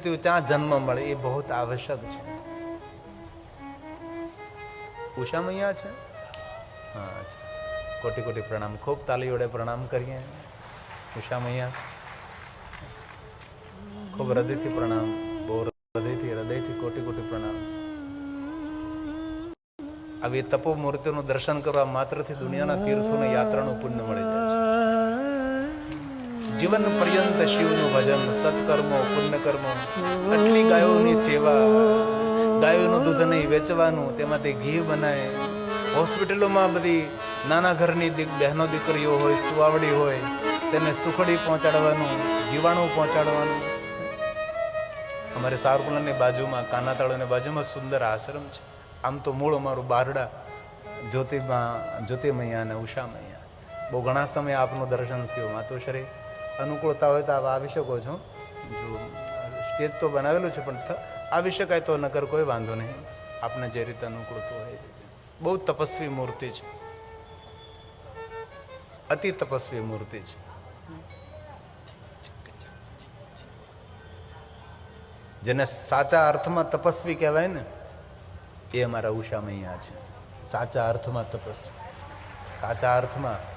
ત્યાં જન્મ મળે એ બહુ આવશ્યક છે. ઉષા મૈયા છે? હા કોટી કોટી પ્રણામ. ખૂબ તાલી વડે પ્રણામ કરીએ. ઉષા મૈયા. ખૂબ હૃદયથી પ્રણામ. બહુ હૃદયથી હૃદયથી કોટી કોટી પ્રણામ. આવી તપો મૂર્તિઓનું દર્શન કરવા માત્રથી દુનિયાના તીર્થોને યાત્રાનું પુણ્ય મળી જાય. જીવન પર્યંત શિવનું ભજન સત્કર્મો પુણ્યકર્મો આટલી ગાયોની સેવા ગાયોનું દૂધ નહીં વેચવાનું તેમાંથી ઘી બનાવે. હોસ્પિટલોમાં બધી નાના ઘરની દીક બહેનો દીકરીઓ હોય સુવાવડી હોય તેને સુખડી પહોંચાડવાનું જીવાણું પહોંચાડવાનું. અમારે સાવરકુંડલાની બાજુમાં કાનાતાળાની બાજુમાં સુંદર આશ્રમ છે. આમ તો મૂળ અમારું બારડા જ્યોતિમાં જ્યોતિમૈયા અને ઉષા મૈયા બહુ ઘણા સમય આપનું દર્શન થયું માતુશ્રી. અનુકૂળતા હોય તો આપ આવી શકો છો. જો, સ્ટેજ તો બનાવેલું છે, પણ આવી શકાય તો નકર કોઈ વાંધો નહીં. આપને જે રીતે અનુકૂળતું હોય બહુ તપસ્વી મૂર્તિ છે. અતિ તપસ્વી મૂર્તિ છે. જેને સાચા અર્થમાં તપસ્વી કહેવાય ને, એ અમારા ઉષા મૈયા છે. સાચા અર્થમાં તપસ્વી. સાચા અર્થમાં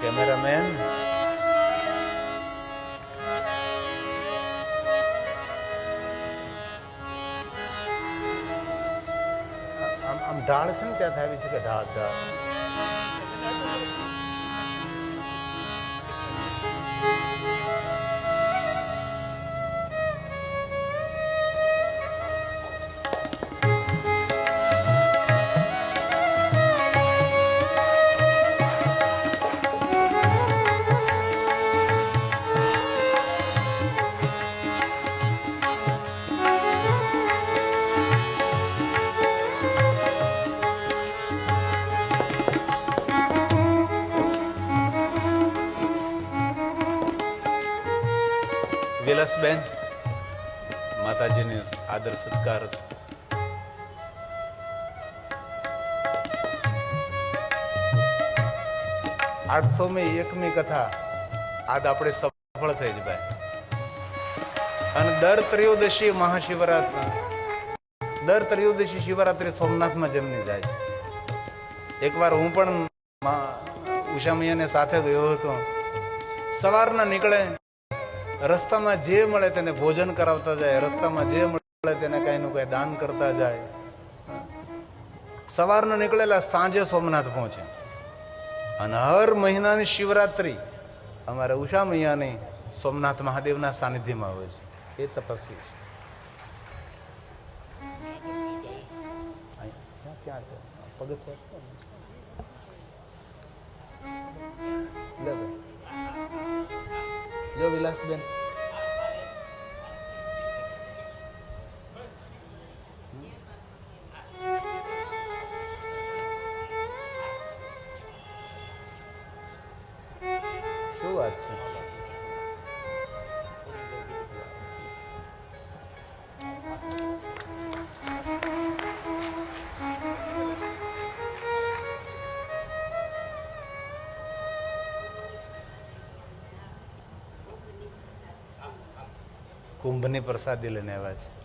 કેમેરામેન આમ આમ ઢાળ છે ને ત્યાં થાય છે કે ઢાળ ઢાળ? વિલાસબેન માતાજીને આદર સત્કાર આઠસો મી એકમી કથા આજ આપણે સફળ થઈ જ ભાઈ અને દર ત્રયોદશી મહાશિવરાત્રિ દર ત્રયોદશી શિવરાત્રી સોમનાથમાં જમની જાય છે એકવાર હું પણ મા- ઉષા મૈયાને સાથે ગયો હતો સવારના નીકળે રસ્તામાં જે મળે તેને ભોજન કરાવતા જાય, રસ્તામાં જે મળે તેને કઈ નું કઈ દાન કરતા જાય. સવારના નીકળેલા સાંજે સોમનાથ પહોંચે. અને હર મહિનાની શિવરાત્રી અમારે ઉષા મૈયાની સોમનાથ મહાદેવના સાનિધ્યમાં હોય છે. એ તપસ્વી છે. પગથિયા. જો વિલાસબેન શું વાત છે કુંભની પ્રસાદી લઈને આવ્યા છે.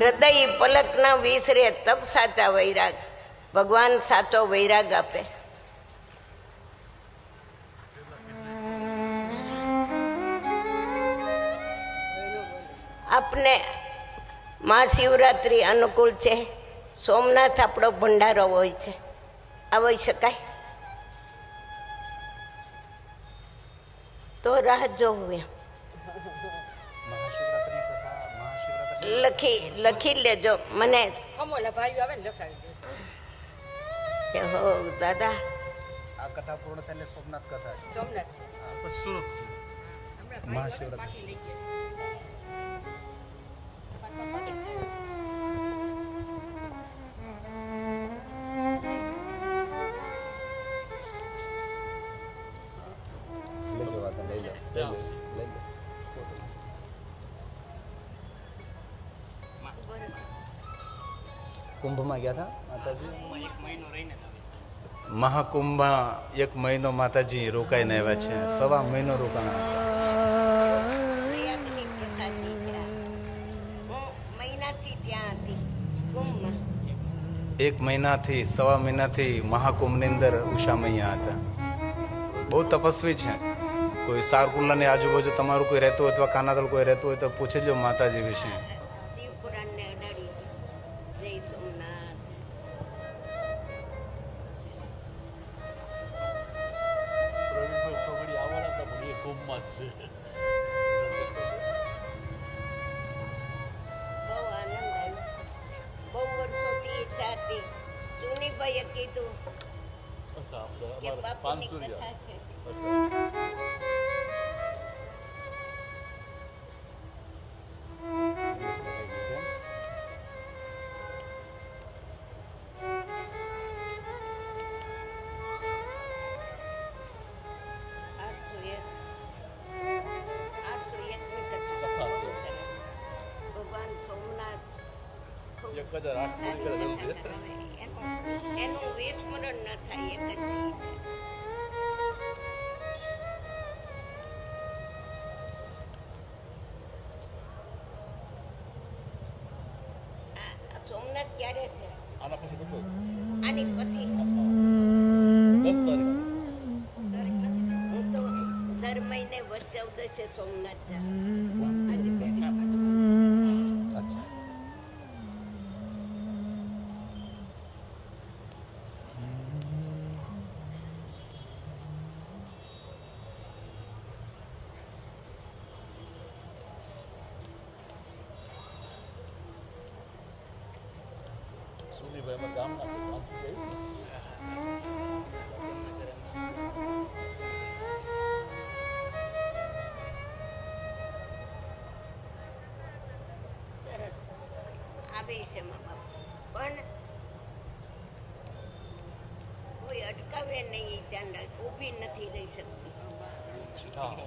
હૃદય પલકના વિસરે તપ સાચા વૈરાગ. ભગવાન સાચો વૈરાગ આપે. આપને મહાશિવરાત્રિ અનુકૂળ છે. સોમનાથ આપણો ભંડારો હોય છે. આવી શકાય? તો રાહ જોવું એમ. લખી લખી લેજો મને અમોલા ભાઈઓ આવે ને લખાવી હો દાદા. આ કથા પૂર્ણ થઈને સોમનાથ કથા સોમનાથ છે. સુરત ભાઈઓ મહાશિવરાત્રી. કુંભમાં ગયા હતા માતાજી? મહાકુંભમાં એક મહિનો માતાજી રોકાઈને આવ્યા છે. સવા મહિનો રોકાણા. એક મહિનાથી સવા મહિનાથી મહાકુંભની અંદર ઉષા મૈયા હતા. બહુ તપસ્વી છે. કોઈ સારકુલ્લાની આજુબાજુ તમારું કોઈ રહેતું હોય અથવા કાનાતલ કોઈ રહેતું હોય તો પૂછી લો માતાજી વિશે. જય સોમનાથ કુંભમાં જ છે બહુ આનંદ આવ્યો. બહુ વર્ષોથી ઈચ્છા હતી જૂનીભાઈએ કીધું અચ્છા આપણે કે બાપુની કથા છે. સોમનાથ ક્યારે છે આના હું તો દર મહિને વચ્ચે ચૌદશે સોમનાથ સુનીભાઈ અમારા ગામના છે પાનસુરિયા સરસ. આવે છે મા બાપ. પણ કોઈ અટકાવે નહીં ધ્યાન રાખ. ઊભી નથી રહી શકતી. અટકાવે